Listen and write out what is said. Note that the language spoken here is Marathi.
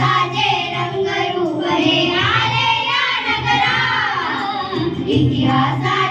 विकासाचे रंगरूप हे आले नगरा इतिहासा